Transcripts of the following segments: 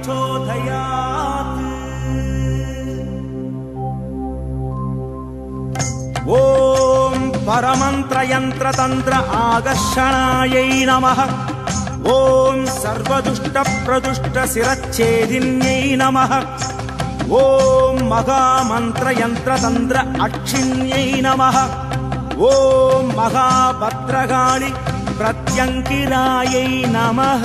प्रचोदयात् ॐ परमन्त्रयन्त्रतन्त्र आकर्षणायै नमः ॐ सर्वदुष्टप्रदुष्टशिरच्छेदिन्यै नमः ॐ महामन्त्रयन्त्रतन्त्र अक्षिण्यै नमः ॐ महाभद्रकाळि प्रत्यङ्किरायै नमः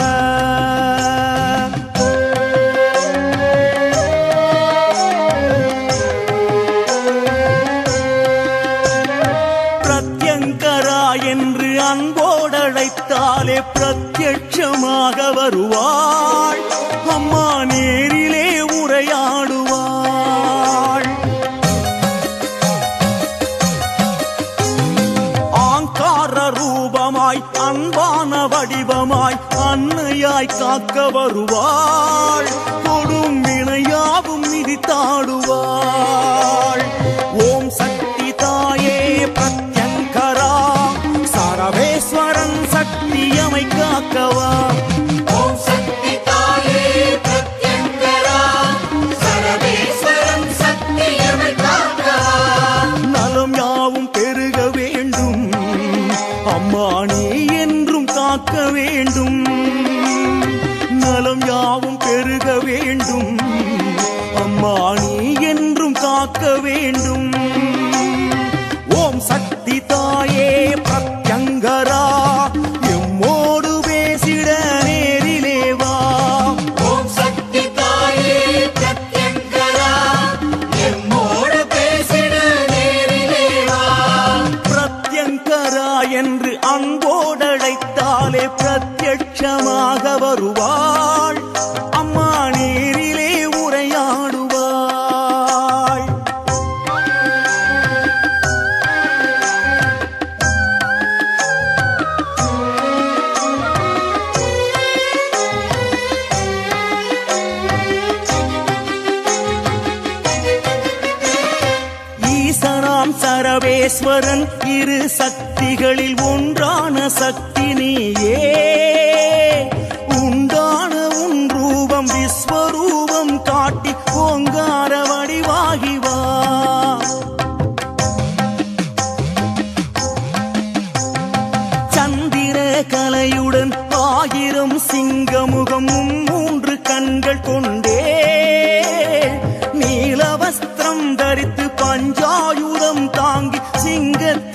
பிரத்யட்சமாக வருவாள். அம்மா நேரிலே உரையாடுவாள். ஆங்கார ரூபமாய் அன்பான வடிவமாய் அன்னையாய் காக்க வருவாள். கொடும் வினையாவும் மிதித்தாடுவாள். வேண்டும். ஓம் சக்தி தாய் நாம் சரவேஸ்வரன் இரு சக்திகளில் ஒன்றான சக்தி நீயே. உண்டான உன் ரூபம் விஸ்வரூபம் காட்டி ஓங்கான தாங்கி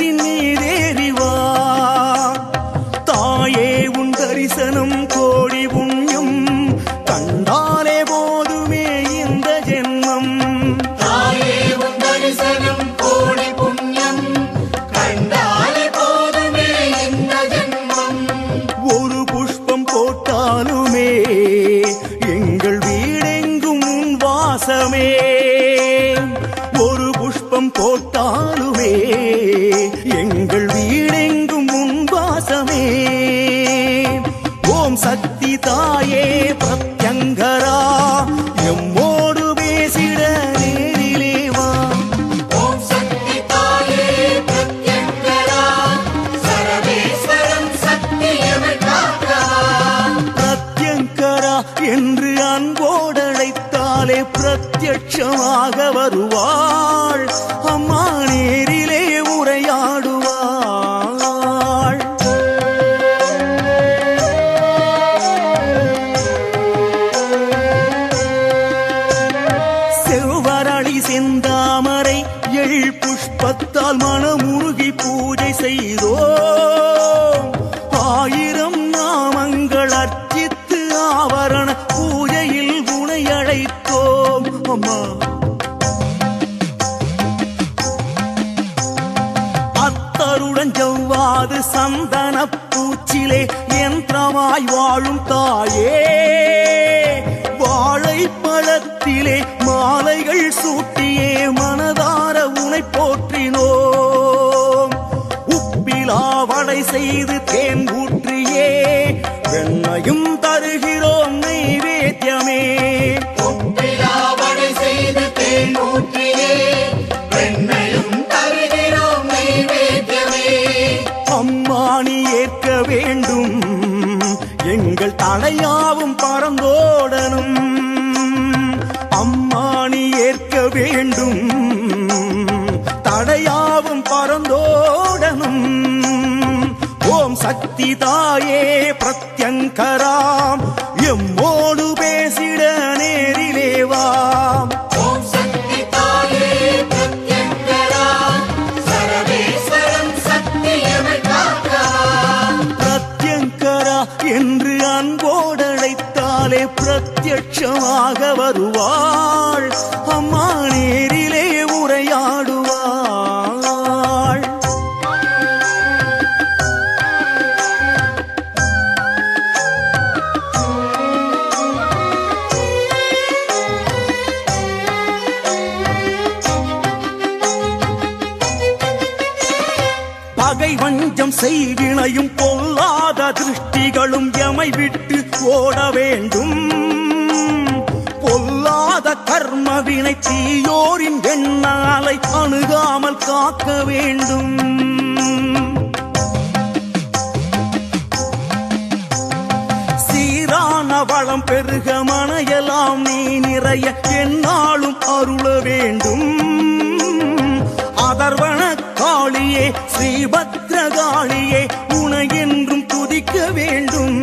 எங்கள் வீடெங்கும் உன் வாசமே. ஓம் சக்தி தான் பூஜை ஆயிரம் நாமங்கள் அர்ச்சித்து ஆவரண பூஜையில் குணை அழைத்தோம் அம்மா. அத்தருடன் ஜவ்வாது சந்தன பூச்சிலே யந்திரமாய் வாழும் தாயே. வாழைப்பழத்திலே மாலைகள் சூட்டியே மனதார உனை போற்றினோ. நாவடை செய்து தேன் ஊற்றியே வெண்ணையும் தருகிறோம் நைவேத்தியமே. செய்து தேன் ஊற்றியே வெண்ணையும் தருகிறோம் நைவேத்தியமே. அம்மானி ஏற்க வேண்டும் எங்கள் தலையாவும் பறந்தோடனும். அம்மானி ஏற்க வேண்டும் சக்தி தாயே பிரத்யங்கராம். எம்மோடு பேசிட நேரிலே வாம் ஓம் சக்தி தாயே பிரத்யங்கரா சரவேஸ்வரம் சக்தியமை காக்கா பிரத்யங்கரா என்று அன்போடழைத்தாலே பிரத்யட்சமாக வருவாள். அம்மா செய்வினையும் பொல்லாத திருஷ்டிகளும் எமை விட்டு ஓட வேண்டும். பொல்லாத கர்மவினை தீயோரின் எண்ணாலை அணுகாமல் காக்க வேண்டும். சீரான வளம் பெருக மனையெல்லாம் நீ நிறைய என்னாலும் அருள வேண்டும். அதர்வன காளியே ஸ்ரீபத்ரகாளியே உனை என்றும் துதிக்க வேண்டும்.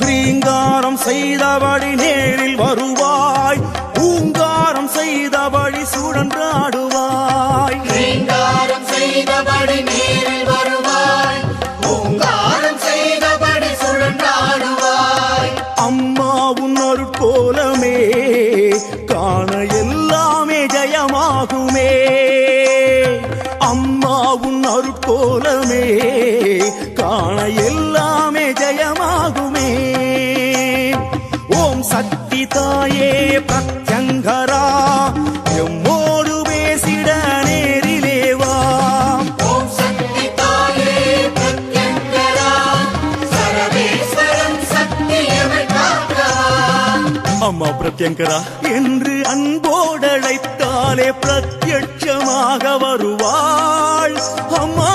ஹ்ரீங்காரம் செய்தபடி பிரத்யங்கரா என்று அன்போடழைத்தாலே பிரத்யட்சமாக வருவாள். அம்மா